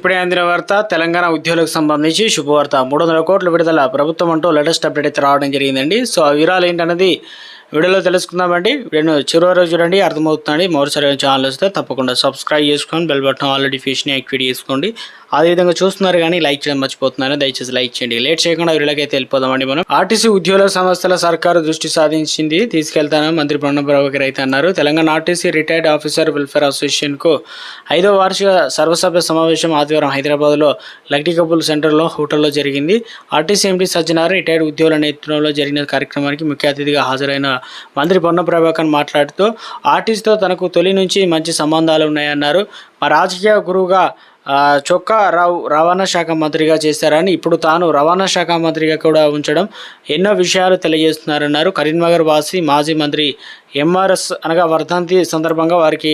ఇప్పుడే అందిన వార్త తెలంగాణ ఉద్యోగులకు సంబంధించి శుభవార్త. మూడు వందల కోట్ల విడుదల. ప్రభుత్వం అంటూ లేటెస్ట్ అప్డేట్ అయితే రావడం జరిగిందండి. సో ఆ వివరాలు ఏంటన్నది వీడియోలో తెలుసుకుందామండి. నేను చివరి రోజు చూడండి. అర్థమవుతుందండి. మరోసారి ఛానల్ వస్తే తప్పకుండా సబ్స్క్రైబ్ చేసుకొని బెల్ బటన్ ఆల్రెడీ ఫీష్ని యాక్టివేట్ చేసుకోండి. అదేవిధంగా చూస్తున్నారు కానీ లైక్ చేయడం మర్చిపోతున్నారు దయచేసి లైక్ చేయండి. లేట్ చేయకుండా వీళ్ళకైతే వెళ్ళిపోదామండి మనం. ఆర్టీసీ ఉద్యోగుల సంస్థల సర్కారు దృష్టి సాధించింది. తీసుకెళ్తానని మంత్రి పొన్నం ప్రభాకర్ అయితే అన్నారు. Telangana RTC retired officer welfare అసోసియేషన్కు ఐదో వార్షిక సర్వసభ్య సమావేశం ఆదివారం హైదరాబాద్లో లక్టీ కపుల్ సెంటర్లో హోటల్లో జరిగింది. ఆర్టీసీ ఎంపీ సజ్జనార్ రిటైర్డ్ ఉద్యోగుల నేతృత్వంలో జరిగిన కార్యక్రమానికి ముఖ్య అతిథిగా హాజరైన మంత్రి పొన్న ప్రభాకర్ మాట్లాడుతూ ఆర్టిస్ట్తో తనకు తొలి నుంచి మంచి సంబంధాలు ఉన్నాయన్నారు. మా రాజకీయ గురువుగా చొక్కా రావు రవాణా శాఖ మంత్రిగా చేశారని ఇప్పుడు తాను రవాణా శాఖ మంత్రిగా కూడా ఉంచడం ఎన్నో విషయాలు తెలియజేస్తున్నారన్నారు. కరీంనగర్ వాసి మాజీ మంత్రి ఎంఆర్ఎస్ అనగా వర్ధంతి సందర్భంగా వారికి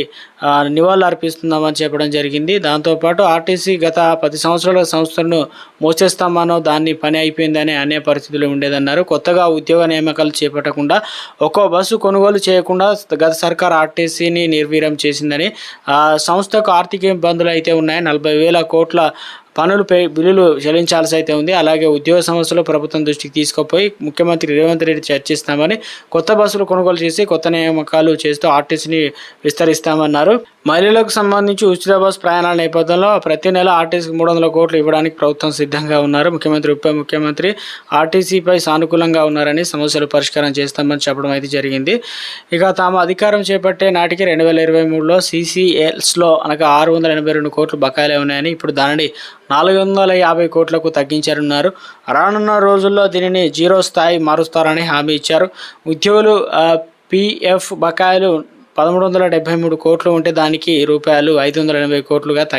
నివాళులు అర్పిస్తున్నామని చెప్పడం జరిగింది. దాంతోపాటు ఆర్టీసీ గత పది సంవత్సరాల సంస్థలను మోసేస్తామనో దాన్ని పని అయిపోయిందని అనే పరిస్థితులు ఉండేదన్నారు. కొత్తగా ఉద్యోగ నియామకాలు చేపట్టకుండా ఒక్కో బస్సు కొనుగోలు చేయకుండా గత సర్కార్ ఆర్టీసీని నిర్వీర్యం చేసిందని ఆ సంస్థకు ఆర్థిక ఇబ్బందులు అయితే ఉన్నాయి. నలభై వేల కోట్ల పనులు పే బిల్లులు చెల్లించాల్సి అయితే ఉంది. అలాగే ఉద్యోగ సమస్యలు ప్రభుత్వం దృష్టికి తీసుకుపోయి ముఖ్యమంత్రి రేవంత్ రెడ్డి చర్చిస్తామని కొత్త బస్సులు కొనుగోలు చేసి కొత్త నియామకాలు చేస్తూ ఆర్టీసీని విస్తరిస్తామన్నారు. మహిళలకు సంబంధించి ఉచిత బస్ ప్రయాణాల నేపథ్యంలో ప్రతి నెల ఆర్టీసీకి మూడు వందల కోట్లు ఇవ్వడానికి ప్రభుత్వం సిద్ధంగా ఉన్నారు. ముఖ్యమంత్రి ఉప ముఖ్యమంత్రి ఆర్టీసీపై సానుకూలంగా ఉన్నారని సమస్యలు పరిష్కారం చేస్తామని చెప్పడం అయితే జరిగింది. ఇక తాము అధికారం చేపట్టే నాటికి రెండు వేల ఇరవై మూడులో సీసీఎల్స్లో అనగా ఆరు వందల ఎనభై రెండు కోట్లు బకాయిలే ఉన్నాయని ఇప్పుడు దానిని నాలుగు వందల యాభై కోట్లకు తగ్గించారన్నారు. రానున్న రోజుల్లో దీనిని జీరో స్థాయి మారుస్తారని హామీ ఇచ్చారు. ఉద్యోగులు పిఎఫ్ బకాయిలు పదమూడు వందల డెబ్బై మూడు కోట్లు ఉంటే దానికి రూపాయలు ఐదు వందల ఎనభై కోట్లుగా తగ్గి